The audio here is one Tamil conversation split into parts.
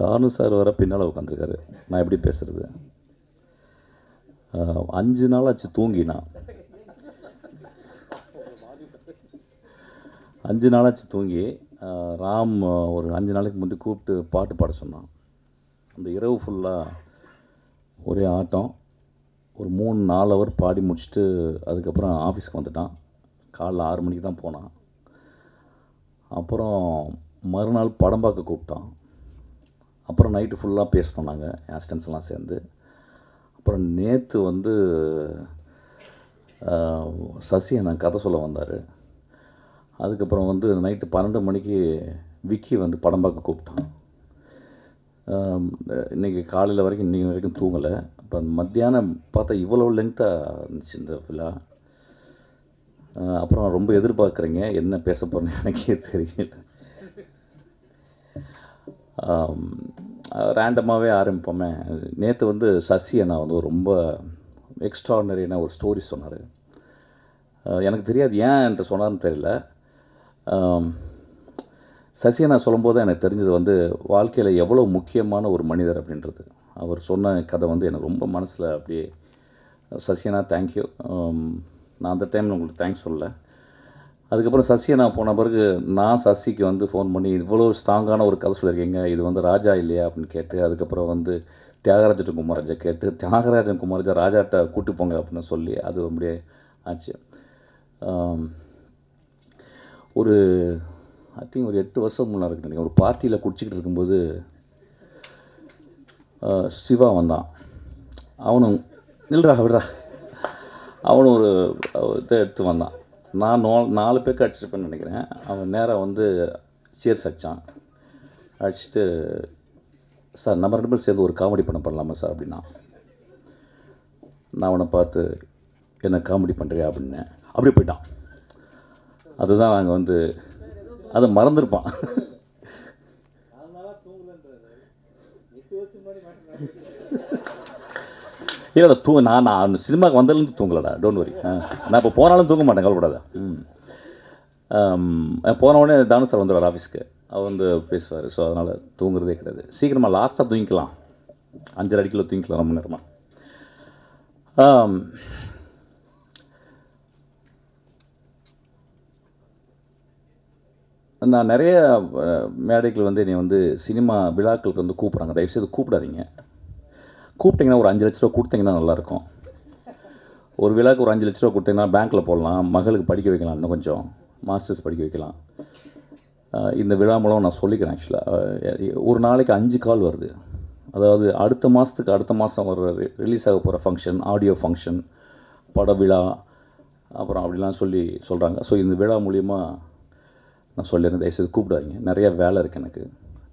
தானு சார் வர பின்னால் உட்காந்துருக்காரு நான் எப்படி பேசுகிறது அஞ்சு நாள் ஆச்சு தூங்கினா. அஞ்சு நாளாச்சு தூங்கி ராம் ஒரு அஞ்சு நாளைக்கு முந்தி கூப்பிட்டு பாட்டு பாட சொன்னான். அந்த இரவு ஃபுல்லாக ஒரே ஆட்டம். ஒரு மூணு நாலு ஹவர் பாடி முடிச்சுட்டு அதுக்கப்புறம் ஆஃபீஸ்க்கு வந்துட்டான். காலைல ஆறு மணிக்கு தான் போனான். அப்புறம் மறுநாள் படம் பார்க்க கூப்பிட்டான். அப்புறம் நைட்டு ஃபுல்லாக பேசினோம் நாங்கள் ஆஸ்டன்ஸ்லாம் சேர்ந்து. அப்புறம் நேற்று வந்து சசி நான் கதை சொல்ல வந்தார். அதுக்கப்புறம் வந்து நைட்டு பன்னெண்டு மணிக்கு விக்கி வந்து படம் பார்க்க கூப்பிட்டான். இன்றைக்கி இன்னைக்கு காலையில் வரைக்கும் இன்றைக்கி வரைக்கும் தூங்கலை. அப்போ மத்தியானம் பார்த்தா இவ்வளோ லென்த்தாக இருந்துச்சு இந்த விழா அப்புறம் ரொம்ப எதிர்பார்க்குறீங்க என்ன பேச போகிறேன்னு எனக்கே தெரியல. ரேண்டமாகவே ஆரம்பிப்போமே. நேற்று வந்து சசி அண்ணா வந்து ரொம்ப எக்ஸ்ட்ரானரியான ஒரு ஸ்டோரி சொன்னார். எனக்கு தெரியாது ஏன் என்று சொன்னார்னு தெரியல. சசி அண்ணா சொல்லும்போது எனக்கு தெரிஞ்சது வந்து வாழ்க்கையில் எவ்வளோ முக்கியமான ஒரு மனிதர் அப்படின்றது. அவர் சொன்ன கதை வந்து எனக்கு ரொம்ப மனசில் அப்படியே சசியனா தேங்க்யூ நான் அந்த டைமில் உங்களுக்கு தேங்க்ஸ் சொல்லலை. அதுக்கப்புறம் சசியை நான் போன பிறகு நான் சசிக்கு வந்து ஃபோன் பண்ணி இவ்வளோ ஸ்ட்ராங்கான ஒரு கதை சொல்லியிருக்கீங்க. இது வந்து ராஜா இல்லையா? அப்படின்னு கேட்டு அதுக்கப்புறம் வந்து தியாகராஜன் குமாரஜா கேட்டு தியாகராஜன் குமாரஜா ராஜாட்ட கூட்டு போங்க அப்படின்னு சொல்லி அது அப்படியே ஆச்சு. ஒரு ஐ திங்க் ஒரு எட்டு வருஷம் முன்னாடி இருக்கு நினைக்கிறேன். ஒரு பார்ட்டியில் குடிச்சிக்கிட்டு இருக்கும்போது சிவா வந்தான். அவனும் நில்றா விடுறா. அவனும் ஒரு இதை எடுத்து வந்தான். நான் நோ நாலு பேருக்கு அடிச்சிருப்பேன்னு நினைக்கிறேன். அவன் நேராக வந்து சேர்ஸ் அடிச்சான் அடிச்சுட்டு சார் நம்ம ரெண்டு பேரும் சேர்ந்து ஒரு காமெடி பண்ண பண்ணலாமா சார்? அப்படின்னா நான் அவனை பார்த்து என்ன காமெடி பண்ணுறியா அப்படின்னேன் அப்படியே போயிட்டான். அதுதான் நாங்கள் வந்து அதை மறந்துருப்பான். இல்லை தூ நான் நான் அந்த சினிமாவுக்கு வந்ததுலேருந்து தூங்கலடா டோன்ட் வரி நான் இப்போ போனாலும் தூங்க மாட்டேன் கவலைப்படாத. ம். போன உடனே தானு சார் வந்துடுவார் ஆஃபீஸ்க்கு அவர் வந்து பேசுவார் ஸோ அதனால் தூங்குறதே கிடையாது. சீக்கிரமாக லாஸ்ட்டாக தூங்கிக்கலாம். அஞ்சரை அடிக்கில் தூங்கிக்கலாம் ரொம்ப நேரமாக நான் நிறைய மேடைகள் வந்து என்னை வந்து சினிமா விழாக்களுக்கு வந்து கூப்பிட்றாங்க. தயவுசெய்து கூப்பிடாதீங்க. கூப்பிட்டிங்கன்னா ஒரு அஞ்சு லட்ச ரூபா கொடுத்தீங்கன்னா நல்லாயிருக்கும். ஒரு விழாக்கு ஒரு அஞ்சு லட்ச ரூபா கொடுத்தீங்கன்னா பேங்க்கில் போடலாம் மகளுக்கு படிக்க வைக்கலாம் இன்னும் கொஞ்சம் மாஸ்டர்ஸ் படிக்க வைக்கலாம். இந்த விழா மூலம் நான் சொல்லிக்கிறேன் ஆக்சுவலாக ஒரு நாளைக்கு அஞ்சு கால் வருது. அதாவது அடுத்த மாதத்துக்கு அடுத்த மாதம் வர ரிலீஸ் ஆக போகிற ஃபங்க்ஷன் ஆடியோ ஃபங்க்ஷன் பட விழா அப்புறம் அப்படிலாம் சொல்லி சொல்கிறாங்க ஸோ இந்த விழா மூலிமா நான் சொல்லிடுறேன். தயவுசெய்து கூப்பிடாதீங்க. நிறையா வேலை இருக்குது எனக்கு.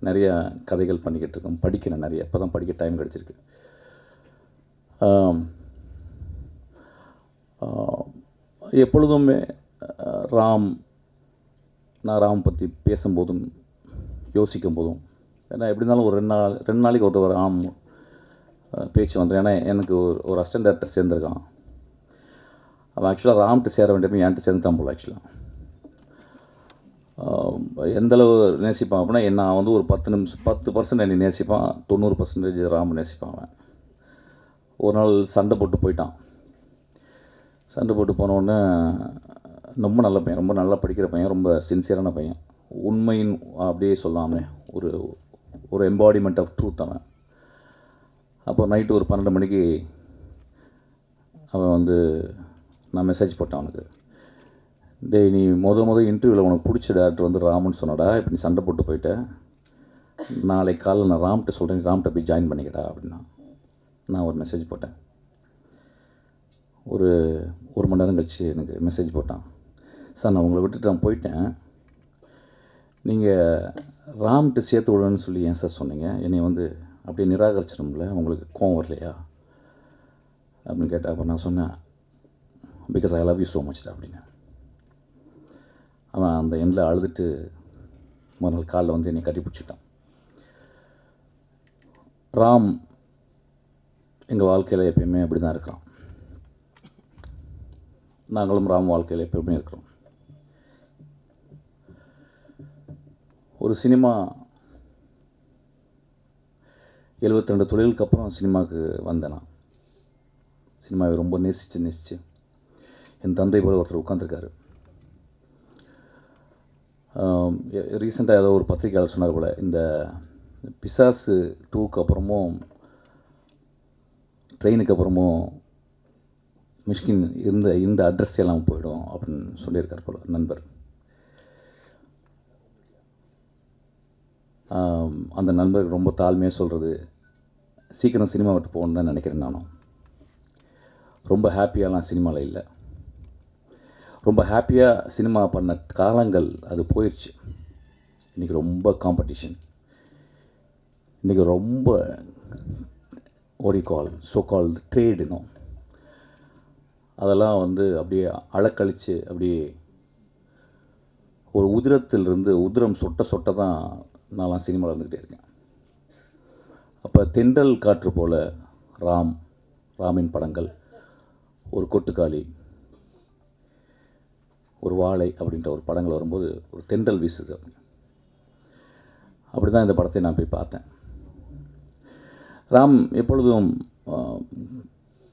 நிறையா கதைகள் பண்ணிக்கிட்டு இருக்கேன் படிக்கிறேன் நிறைய. இப்போ தான் படிக்க டைம் கிடச்சிருக்கு. எப்பொழுதுமே ராம் நான் ராம் பற்றி பேசும்போதும் யோசிக்கும் போதும் ஏன்னா எப்படி இருந்தாலும் ஒரு ரெண்டு நாள் ரெண்டு நாளைக்கு ஒருத்தர் ராம் பேச்சு வந்துடும் ஏன்னா எனக்கு ஒரு ஒரு அசிஸ்டன்ட் டேரக்டர் சேர்ந்துருக்கான். அவன் ஆக்சுவலாக ராம்கிட்ட சேர வேண்டியது என்கிட்ட சேர்ந்து தான் போல ஆக்சுவலாக எந்தளவு நேசிப்பான் அப்படின்னா என்ன வந்து ஒரு பத்து நிமிஷம் பத்து பர்சன்ட் என்னை நேசிப்பான் தொண்ணூறு பர்சன்டேஜ் ராம் நேசிப்பான் அவன். ஒரு நாள் சண்டை போட்டு போயிட்டான். சண்டை போட்டு போனோடனே ரொம்ப நல்ல பையன் ரொம்ப நல்லா படிக்கிற பையன் ரொம்ப சின்சியரான பையன். உண்மையின் அப்படியே சொல்லாமே ஒரு ஒரு எம்பாடிமெண்ட் ஆஃப் ட்ரூத் அவன். அப்போ நைட்டு ஒரு பன்னெண்டு மணிக்கு அவன் வந்து நான் மெசேஜ் போட்டேன் அவனுக்கு. டேய் நீ முத முத இன்டர்வியூவில் உனக்கு பிடிச்ச டேரக்டர் வந்து ராம்னு சொன்னடா இப்போ நீ சண்டை போட்டு போயிட்ட. நாளைக்கு காலைல நான் ராம்கிட்ட சொல்கிறேன் ராம்கிட்ட போய் ஜாயின் பண்ணிக்கடா அப்படின்னா. நான் ஒரு மெசேஜ் போட்டேன். ஒரு ஒரு மணி நேரம் கழிச்சு எனக்கு மெசேஜ் போட்டான். சார் நான் உங்களை விட்டுட்டு நான் போயிட்டேன். நீங்கள் ராம்கிட்ட சேர்த்து விடணும்னு சொல்லி ஏன் சார் சொன்னீங்க? என்னை வந்து அப்படியே நிராகரிச்சிடும்ல? உங்களுக்கு கோவம் வரலையா? அப்படின்னு கேட்டால் அப்போ நான் சொன்னேன் because I love you so much அப்படின்னு. அவன் அந்த எண்ணில் அழுதுட்டு மறுநாள் காலில் வந்து என்னை கட்டி பிடிச்சிட்டான் ராம் எங்கள் வாழ்க்கையில் எப்பயுமே அப்படி தான் இருக்கிறோம். நாங்களும் ராம் வாழ்க்கையில் எப்பயுமே இருக்கிறோம். ஒரு சினிமா எழுபத்தி ரெண்டு தொழிலுக்கு அப்புறம் சினிமாவுக்கு வந்தேன் நான். சினிமாவை ரொம்ப நேசித்து நேசித்து என் தந்தை போல ஒருத்தர் உட்காந்துருக்காரு ரீசெண்டாக ஏதோ ஒரு பத்திரிகையாளர் சொன்னார் போல் இந்த பிசாசு டூக்கு அப்புறமும் ட்ரெயினுக்கு அப்புறமும் மிஷ்கின் இருந்த இந்த அட்ரஸ் எல்லாம் போயிடும் அப்படின்னு சொல்லியிருக்கார் போல நண்பர். அந்த நண்பருக்கு ரொம்ப தாழ்மையாக சொல்கிறது சீக்கிரம் சினிமா விட்டு போகணுன்னு தான் நினைக்கிறேன் நானும். ரொம்ப ஹாப்பியாலாம் சினிமாவில் இல்லை. ரொம்ப ஹாப்பியாக சினிமா பண்ண காலங்கள் அது போயிடுச்சு இன்றைக்கி ரொம்ப காம்படிஷன் இன்றைக்கி ரொம்ப ஓடி கால் ஸோ கால் ட்ரேடுனும் அதெல்லாம் வந்து அப்படியே அளக்கழித்து அப்படியே ஒரு உதிரத்திலிருந்து உதிரம் சொட்ட சொட்ட தான் நான்லாம் சினிமாவில் இருந்துக்கிட்டே இருக்கேன். அப்போ தென்றல் காற்று போல ராம் ராமின் படங்கள் ஒரு கொட்டுக்காளி ஒரு வாழை அப்படின்ற ஒரு படங்கள் வரும்போது ஒரு தென்றல் வீசுது. அப்படி அப்படி தான் இந்த படத்தை நான் போய் பார்த்தேன். ராம் எப்பொழுதும்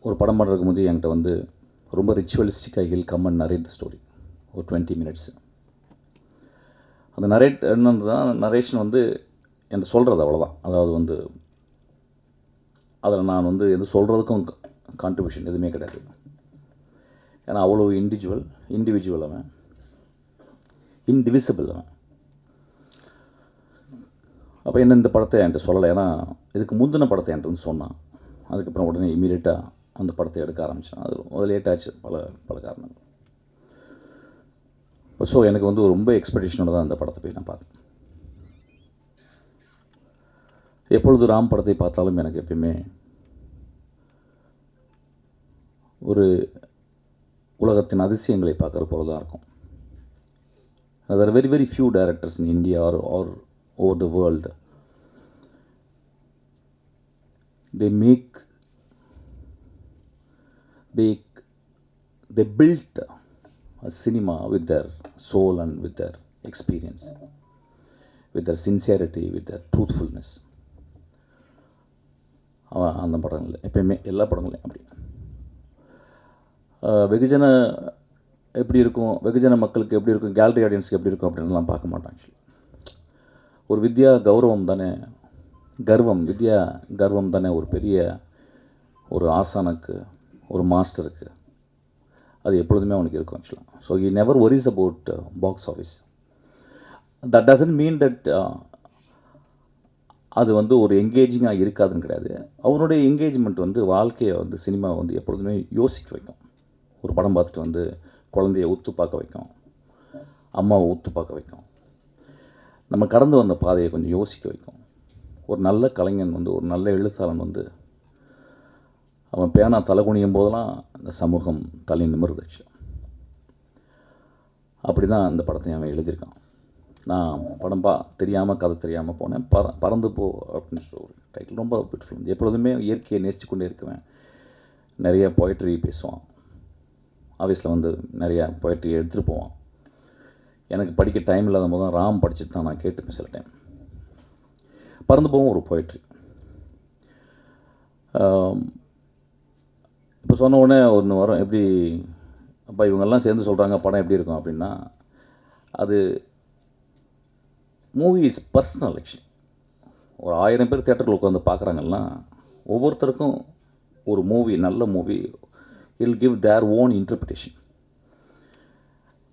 ஒரு படம் பண்ணுறதுக்கு முந்தைய என்கிட்ட வந்து ரொம்ப ரிச்சுவலிஸ்டிக்காக he'll come narrate the story ஒரு டுவெண்ட்டி மினிட்ஸ் அந்த நரேட் என்னது தான் நரேஷன் வந்து என்கிட்ட சொல்கிறது அவ்வளோதான் அதாவது வந்து அதில் நான் வந்து எது சொல்கிறதுக்கும் கான்ட்ரிபியூஷன் எதுவுமே கிடையாது. ஏன்னா அவ்வளோ இண்டிவிஜுவல் இண்டிவிஜுவல் அவன். இன்டிவிசிபிள் அவன். அப்போ என்ன இந்த படத்தை என்கிட்ட சொல்லலை. ஏன்னா இதுக்கு முந்தின படத்தை என்கிட்ட சொன்னான். அதுக்கப்புறம் உடனே இமீடியட்டாக அந்த படத்தை எடுக்க ஆரம்பித்தான் அது அது லேட் ஆச்சு. பல பல காரணங்கள். ஸோ எனக்கு வந்து ரொம்ப எக்ஸ்பெக்டேஷனோட தான் அந்த படத்தை போய் நான் பார்த்தேன். எப்பொழுது ராம் படத்தை பார்த்தாலும் எனக்கு எப்பயுமே ஒரு உலகத்தின் அதிசயங்களை பார்க்குற போல தான் இருக்கும். அது very very few few in India are are over the world they make they they built a cinema with their soul and with their experience with their sincerity with their truthfulness அந்த படங்கள் எப்பயுமே எல்லா படங்களையும் அப்படி வெகுஜன எப்படி இருக்கும் வெகுஜன மக்களுக்கு எப்படி இருக்கும் கேலரி ஆடியன்ஸுக்கு எப்படி இருக்கும் அப்படின்லாம் பார்க்க மாட்டாங்க ஒரு வித்யா கௌரவம் தானே கர்வம் வித்யா கர்வம் தானே ஒரு பெரிய ஒரு ஆசானுக்கு ஒரு மாஸ்டருக்கு. அது எப்பொழுதுமே அவனுக்கு இருக்கும் ஆக்சுவலாக so he never worries about box office that doesn't mean that அது வந்து ஒரு எங்கேஜிங்காக இருக்காதுன்னு கிடையாது. அவனுடைய என்கேஜ்மெண்ட் வந்து வாழ்க்கையை வந்து சினிமா வந்து எப்பொழுதுமே யோசிக்க வைக்கும். ஒரு படம் பார்த்துட்டு வந்து குழந்தைய ஒத்து பார்க்க வைக்கும். அம்மாவை உத்து பார்க்க வைக்கும். நம்ம கடந்து வந்த பாதையை கொஞ்சம் யோசிக்க வைக்கும். ஒரு நல்ல கலைஞன் வந்து ஒரு நல்ல எழுத்தாளன் வந்து அவன் பேனா தலை குனியும் போதெல்லாம் இந்த சமூகம் தலை நிமிர்ந்துச்சு. அப்படி தான் இந்த படத்தை அவன் எழுதியிருக்கான். நான் படம் பா தெரியாமல் கதை தெரியாமல் போனேன். பற பறந்து போ அப்படின்னு ஒரு டைட்டில் ரொம்ப பியூட்டிஃபுல் எப்பொழுதுமே இயற்கையை நேசித்து கொண்டே இருக்குவேன். நிறைய பொயட்ரி பேசுவான். ஆஃபீஸில் வந்து நிறைய பொயட்ரி எடுத்துகிட்டு போவான். எனக்கு படிக்க டைம் இல்லாத போது தான் ராம் படிச்சுட்டு தான் நான் கேட்டுப்பேன் சில டைம் பறந்து போகும் ஒரு போயிட்ரி இப்போ சொன்ன உடனே ஒன்று வரும். எப்படி அப்பா இவங்கெல்லாம் சேர்ந்து சொல்கிறாங்க படம் எப்படி இருக்கும் அப்படின்னா அது மூவி இஸ் பர்சனல் ஆக்சுவலி ஒரு ஆயிரம் பேர் தேட்டரில் உட்காந்து பார்க்குறாங்கன்னா ஒவ்வொருத்தருக்கும் ஒரு மூவி நல்ல movie will give their own interpretation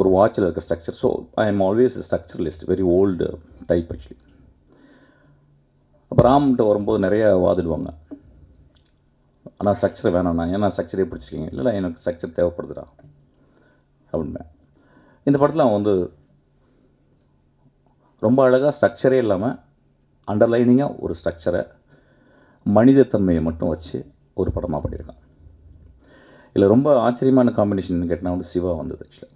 ஒரு வாட்சில் இருக்க structure so I am always structuralist very old type actually அப்போ ராம்கிட்ட வரும்போது நிறைய வாதிடுவாங்க. ஆனால் ஸ்ட்ரக்சர் வேணாண்ணா ஏன்னா ஸ்ட்ரக்சரே பிடிச்சிருக்கீங்க. இல்லை எனக்கு ஸ்ட்ரக்சர் தேவைப்படுதுடா. அப்படின்னு இந்த படத்தில் அவன் வந்து ரொம்ப அழகாக ஸ்ட்ரக்சரே இல்லாமல் அண்டர்லைனிங்காக ஒரு ஸ்ட்ரக்சரை மனிதத்தன்மையை மட்டும் வச்சு ஒரு படமாக பண்ணியிருக்கான். இதில் ரொம்ப ஆச்சரியமான காம்பினேஷன் கேட்டால் வந்து சிவா வந்தது ஆக்சுவலாக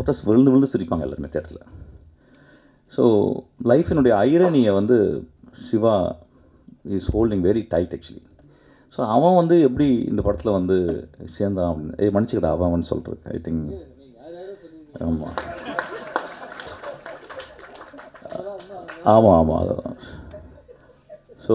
பார்த்தா விழுந்து விழுந்து சிரிப்பாங்க எல்லாருமே தேட்டரில். ஸோ லைஃபினுடைய ஐரனியை வந்து Siva is holding very tight actually so அவன் வந்து எப்படி இந்த படத்தில் வந்து சேர்ந்தான் அப்படின்னு ஏ மன்னிச்சுக்கடா அவன் அவன் சொல்கிறது ஐ திங்க் ஆமாம் ஆமாம் ஆமாம் அதுதான் ஸோ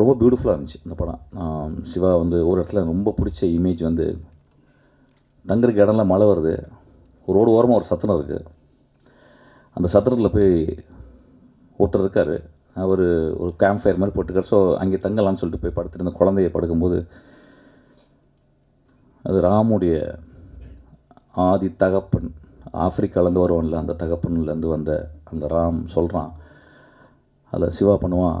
ரொம்ப பியூட்டிஃபுல்லாக இருந்துச்சு இந்த படம். சிவா வந்து ஒரு இடத்துல ரொம்ப பிடிச்ச இமேஜ் வந்து தங்குறதுக்கு இடம்லாம் மழை வருது. ஒரு ரோடு ஓரமாக ஒரு சத்திரம் இருக்குது அந்த சத்திரத்தில் போய் ஒருத்தர் இருக்கார். அவர் ஒரு கேம்ப் ஃபயர் மாதிரி போட்டுருக்கார். ஸோ அங்கே தங்கலாம்னு சொல்லிட்டு போய் படுத்துட்டு குழந்தைய படுக்கும்போது அது ராமுடைய ஆதி தகப்பன் ஆப்பிரிக்காலேருந்து வருவான்ல அந்த தகப்பன்லேருந்து வந்த அந்த ராம் சொல்கிறான் அதில் சிவா பண்ணுவான்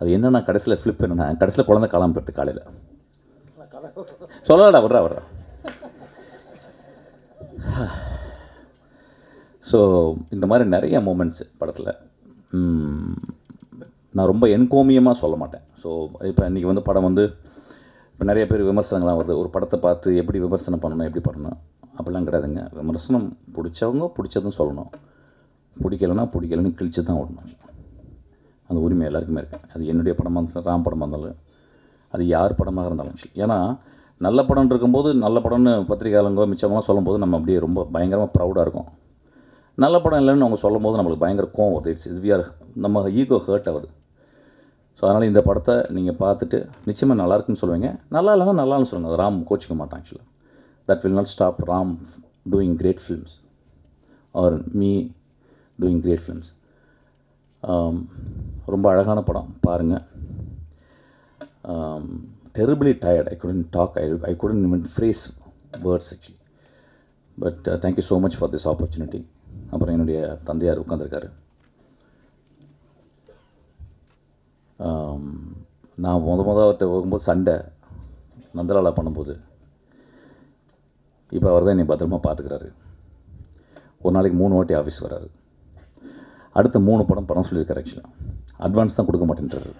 அது என்னென்னா கடைசியில் ஃப்ளிப் என்னென்னா கடைசியில் குழந்தை காலம் போயிட்டு காலையில். சொல்லடா விட்றா விட்றா. ஸோ இந்த மாதிரி நிறைய மூமெண்ட்ஸ் படத்தில். நான் ரொம்ப என்கோமியமாக சொல்ல மாட்டேன். ஸோ இப்போ இன்றைக்கி வந்து படம் வந்து இப்போ நிறைய பேர் விமர்சனங்கள்லாம் வருது. ஒரு படத்தை பார்த்து எப்படி விமர்சனம் பண்ணணும் எப்படி பண்ணணும்? அப்படிலாம் கிடையாதுங்க. விமர்சனம் பிடிச்சவங்க பிடிச்சதும் சொல்லணும். பிடிக்கலைன்னா பிடிக்கலன்னு கிழிச்சு தான் விடணும் அந்த உரிமை எல்லாருக்குமே இருக்குது அது என்னுடைய படமாக இருந்தாலும் ராம் படமாக இருந்தாலும் அது யார் படமாக இருந்தாலும் சரி. ஏன்னா நல்ல படம் இருக்கும்போது நல்ல படம்னு பத்திரிகையாளங்க மிச்சமாக சொல்லும்போது நம்ம அப்படியே ரொம்ப பயங்கரமாக ப்ரௌடாக இருக்கும். நல்ல படம் இல்லைன்னு அவங்க சொல்லும் போது நம்மளுக்கு பயங்கர கோவம் வருது இட்ஸ் வி விஆர் நம்ம ஈகோ ஹர்ட் ஆகுது. ஸோ அதனால் இந்த படத்தை நீங்கள் பார்த்துட்டு நிச்சயமாக நல்லா இருக்குன்னு சொல்லுவீங்க. நல்லா இல்லைன்னா நல்லான்னு சொல்லுங்கள் ராம் கோச்சிக்க மாட்டான் ஆக்சுவலாக that will not stop Ram doing great films or me doing great films ரொம்ப அழகான படம் பாருங்கள் terribly tired I couldn't talk I I couldn't even phrase words actually but thank you so much for this opportunity அப்புறம் என்னுடைய தந்தையார் உட்காந்துருக்காரு நான் முத முத அவர்கிட்ட போகும்போது சண்டை நந்தலாலா பண்ணும்போது. இப்போ அவர் தான் என்னை பத்திரமா பார்த்துக்கிறாரு. ஒரு நாளைக்கு மூணு வாட்டி ஆஃபீஸ் வராரு. அடுத்த மூணு படம் படம் சொல்லியிருக்காரு ஆக்சுவலாக அட்வான்ஸ் தான் கொடுக்க மாட்டேன்றாரு.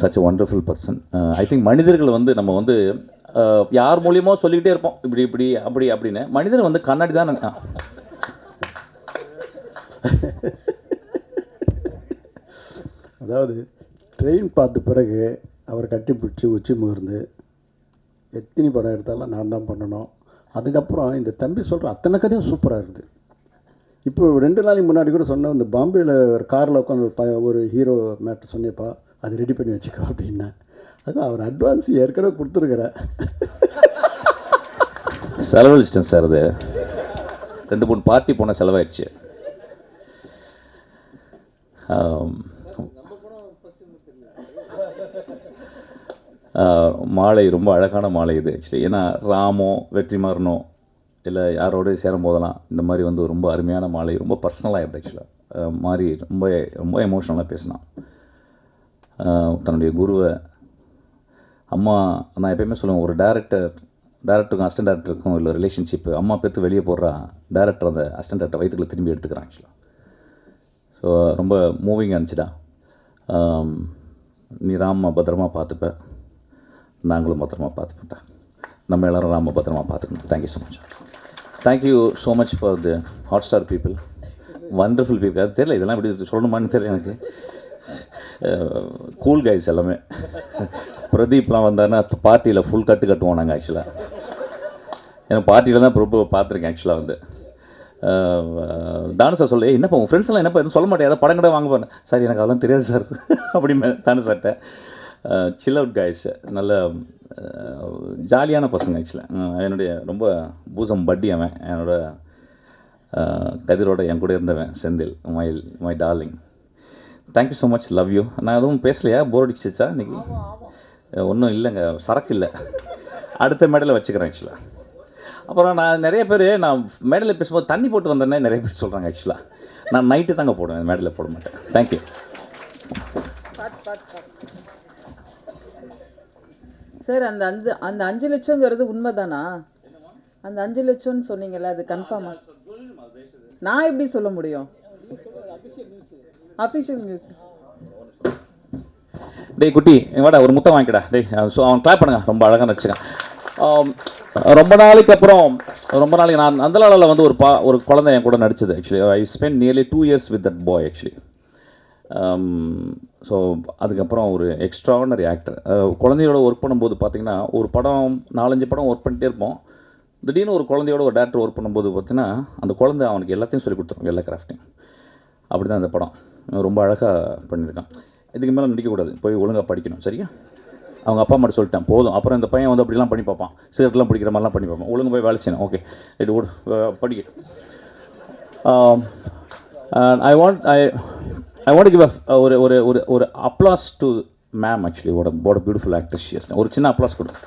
Such wonderful person I think மனிதர்கள் வந்து நம்ம வந்து uh, யார் மூலியமோ சொல்லிக்கிட்டே இருப்போம். இப்படி இப்படி அப்படி அப்படின்னு. மனிதர் வந்து கண்ணாடி தான் அதாவது ட்ரெயின் பார்த்த பிறகு அவர் கட்டிப்பிடிச்சி உச்சி முகர்ந்து எத்தனை படம் எடுத்தாலும் நான் தான் பண்ணணும். அதுக்கப்புறம் இந்த தம்பி சொல்கிற அத்தனை கதையும் சூப்பராக இருக்குது. இப்போ ரெண்டு நாளைக்கு முன்னாடி கூட சொன்னேன் இந்த பாம்பேயில் ஒரு காரில் உட்காந்து ஒரு ப ஒரு ஹீரோ மேட்ரு சொன்னேப்பா அது ரெடி பண்ணி வச்சுக்கோ அப்படின்னேன் அதான் அவர் அட்வான்ஸ் ஏற்கனவே கொடுத்துருக்குறேன் செலவழிச்சிட்டேன் சார் அது. ரெண்டு மூணு பார்ட்டி போன செலவாயிடுச்சு. மாலை ரொம்ப அழகான மாலை இது ஆக்சுவலி ஏன்னா ராமோ வெற்றிமாறனோ இல்லை யாரோடய சேரும் போதெல்லாம் இந்த மாதிரி வந்து ரொம்ப அருமையான மாலை ரொம்ப பர்சனலாக ஆகிடுது ஆக்சுவலாக மாதிரி ரொம்ப ரொம்ப எமோஷ்னலாக பேசினான். தன்னுடைய குருவை. அம்மா நான் எப்பயுமே சொல்லுவேன் ஒரு டேரக்டர் டேரக்டருக்கும் அசிஸ்டன்ட் டேரக்டருக்கும் இல்லை ரிலேஷன்ஷிப்பு அம்மா பெற்று வெளியே போடுறா டேரக்டர் அந்த அசிஸ்டன்ட் டேரக்டர் வயிற்றுக்குள்ள திரும்பி எடுத்துக்கிறான் ஆக்சுவலாக ஸோ ரொம்ப மூவிங்காக இருந்துச்சுடா. நீ ராம பத்திரமா பார்த்துப்ப நாங்களும் பத்திரமா பார்த்துப்பேன்டா நம்ம எல்லாரும் ராம பத்திரமா பார்த்துக்கணும். Thank you so much thank you so much for the Hotstar people wonderful people அது தெரியல இதெல்லாம் இப்படி சொல்லணுமான்னு தெரியல எனக்கு. Uh, கூல் கைஸ் எல்லாமே. பிரதீப்லாம் வந்தாருன்னா பார்ட்டியில் ஃபுல் கட்டு கட்டுவோம் நாங்கள் ஆக்சுவலாக ஏன்னா பார்ட்டியில் தான் ரொம்ப பார்த்துருக்கேன் ஆக்சுவலாக வந்து. Uh, தானு சார் சொல்லு என்னப்பா உங்கள் ஃப்ரெண்ட்ஸ் எல்லாம் என்னப்பா எதுவும் சொல்ல மாட்டேன் ஏதாவது படம் கூட வாங்க போறேன். சார் எனக்கு அதெல்லாம் தெரியாது சார் அப்படின்னு தானு சார்கிட்ட சில் அவுட் கைஸ் நல்ல ஜாலியான பசங்க ஆக்சுவலாக என்னுடைய ரொம்ப பூசம் பட்டி அவன். என்னோட அஹ், கதிரோட என் கூட இருந்தவன் Senthil my my darling thank you so much love you நான் எதுவும் பேசலையா? போர் அடிச்சிச்சா இன்னைக்கு? ஒன்றும் இல்லைங்க. சரக்கு இல்லை. அடுத்த மேடையில் வச்சுக்கிறேன் ஆக்சுவலாக அப்புறம் நான் நிறைய பேர் நான் மேடையில் பேசும்போது தண்ணி போட்டு வந்தேன்னே நிறைய பேர் சொல்கிறாங்க ஆக்சுவலாக நான் நைட்டு தாங்க போடுவேன் மேடையில் போட மாட்டேன். தேங்க்யூ சார் அந்த அஞ்சு அந்த அஞ்சு லட்சங்கிறது உண்மைதானா? அந்த அஞ்சு லட்சம்னு சொன்னீங்கல்ல அது கன்ஃபார்மா நான் எப்படி சொல்ல முடியும்? அஃபிஷியல் நியூஸ் டேய் குட்டி வாடா ஒரு முத்தம் வாங்கிக்கடா. டேய் ஸோ அவன் கிளாப் பண்ணுங்க. ரொம்ப அழகாக நடிச்சுக்கான் ரொம்ப நாளைக்கு அப்புறம் ரொம்ப நாளைக்கு நான் அந்த வந்து ஒரு பா ஒரு குழந்தை என் கூட நடிச்சது actually I spend nearly two years with that boy actually Um, so அதுக்கப்புறம் ஒரு எக்ஸ்ட்ரானரி ஆக்டர் uh, குழந்தையோட ஒர்க் பண்ணும்போது பார்த்திங்கன்னா ஒரு படம் நாலஞ்சு படம் ஒர்க் பண்ணிட்டே இருப்போம். திடீர்னு ஒரு குழந்தையோட ஒரு டேரக்டர் ஒர்க் பண்ணும்போது பார்த்தீங்கன்னா அந்த குழந்தை அவனுக்கு எல்லாத்தையும் சொல்லி கொடுத்துரும் எல்லா கிராஃப்டிங் அப்படி தான் அந்த படம். ரொம்ப அழகாக பண்ணியிருக்கான். இதுக்கு மேலே நடிக்கக்கூடாது. போய் ஒழுங்காக படிக்கணும் சரியா? அவங்க அப்பா அம்மா சொல்லிட்டேன் போதும். அப்புறம் இந்த பையன் வந்து அப்படிலாம் பண்ணி பார்ப்பான். சிகரெட்லாம் பிடிக்கிற மாதிரிலாம் பண்ணி பார்ப்பான். ஒழுங்கு போய் வேலை செய்யணும். ஓகே இது படிக்க I want I I want give ஒரு ஒரு ஒரு ஒரு அப்ளாஸ் டு மேம் ஆக்சுவலி ஓட போட பியூட்டிஃபுல் ஆக்டர் ஒரு சின்ன அப்ளாஸ் கொடுங்க.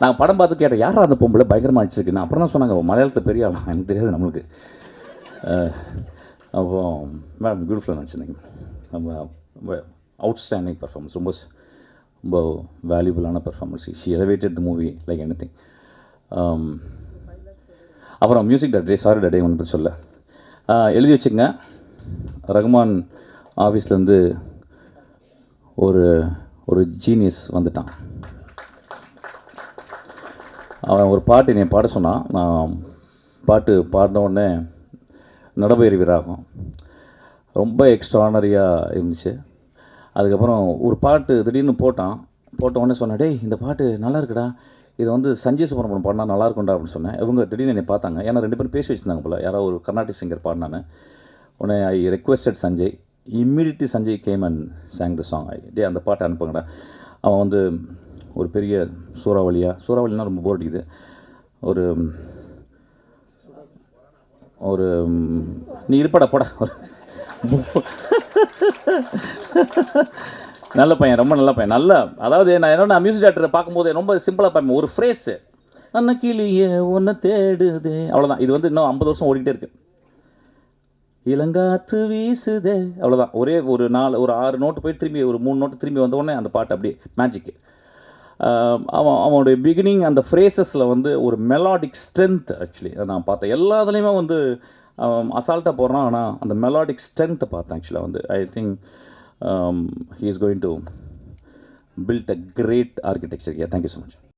நாங்கள் படம் பார்த்து கேட்டேன் யாரா அந்த பொம்பளை? பயங்கரமாக அடிச்சிருக்குன்னு அப்புறம் தான் சொன்னாங்க மலையாளத்தை பெரிய ஆளும் எனக்கு தெரியாது நம்மளுக்கு. அப்போ மேடம் பியூட்டிஃபுல்லாக நடிச்சிருந்தீங்க. ரொம்ப ரொம்ப அவுட்ஸ்டாண்டிங் பர்ஃபார்மன்ஸ் ரொம்ப ரொம்ப வேல்யூபிளான performance she elevated the movie like any thing அப்புறம் மியூசிக் டே சாரி டே ஒன்று சொல்ல எழுதி வச்சுங்க ரகுமான் ஆஃபீஸ்லேருந்து ஒரு ஒரு ஜீனியஸ் வந்துட்டான். அவன் ஒரு பாட்டு என்னை பாட சொன்னான் நான் பாட்டு பாடின உடனே நடபயிறு விராகம் ரொம்ப எக்ஸ்ட்ரானரியாக இருந்துச்சு. அதுக்கப்புறம் ஒரு பாட்டு திடீர்னு போட்டான். போட்ட உடனே சொன்னேன் டேய் இந்த பாட்டு நல்லா இருக்குடா. இது வந்து சஞ்சய் சுப்ரமணியம் பாடினா நல்லா இருக்கும்டா அப்படின்னு சொன்னேன். இவங்க திடீர்னு என்னை பார்த்தாங்க. ஏன்னா ரெண்டு பேரும் பேசி வச்சுருந்தாங்க போல. யாரோ ஒரு கர்நாடிக் சிங்கர் பாடினான்னு. உடனே I requested Sanjay. Immediately Sanjay came and sang the song I டே அந்த பாட்டை அனுப்புங்கடா. அவன் வந்து ஒரு பெரிய சூறாவளியாக சூறாவளினா ரொம்ப போர் அடிக்குது. ஒரு ஒரு நீ இருப்படா போடா. நல்ல பையன் ரொம்ப நல்ல பையன். நல்ல அதாவது நான் என்னோட மியூசிக் டேரக்டரை பார்க்கும்போது ரொம்ப சிம்பிளாக பார்ப்பேன் ஒரு ஃப்ரேஸு அன்ன கிளியே ஒன்று தேடுதே. அவ்வளோதான் இது வந்து இன்னும் ஐம்பது வருஷம் ஓடிக்கிட்டே இருக்குது இளங்காத்து வீசுதே. அவ்வளோதான் ஒரே ஒரு நாலு ஒரு ஆறு நோட்டு போய் திரும்பி ஒரு மூணு நோட்டு திரும்பி வந்த உடனே அந்த பாட்டு அப்படியே மேஜிக்கு அவன் அவனுடைய பிகினிங் அந்த ஃப்ரேசஸில் வந்து ஒரு மெலாடிக் ஸ்ட்ரென்த் ஆக்சுவலி நான் பார்த்தேன். எல்லாத்துலேயுமே வந்து அசால்ட்டாக போடுறான் ஆனால் அந்த மெலாடிக் ஸ்ட்ரென்த்தை பார்த்தேன் ஆக்சுவலாக வந்து I think um, he is going to build a great architecture here. Thank you so much.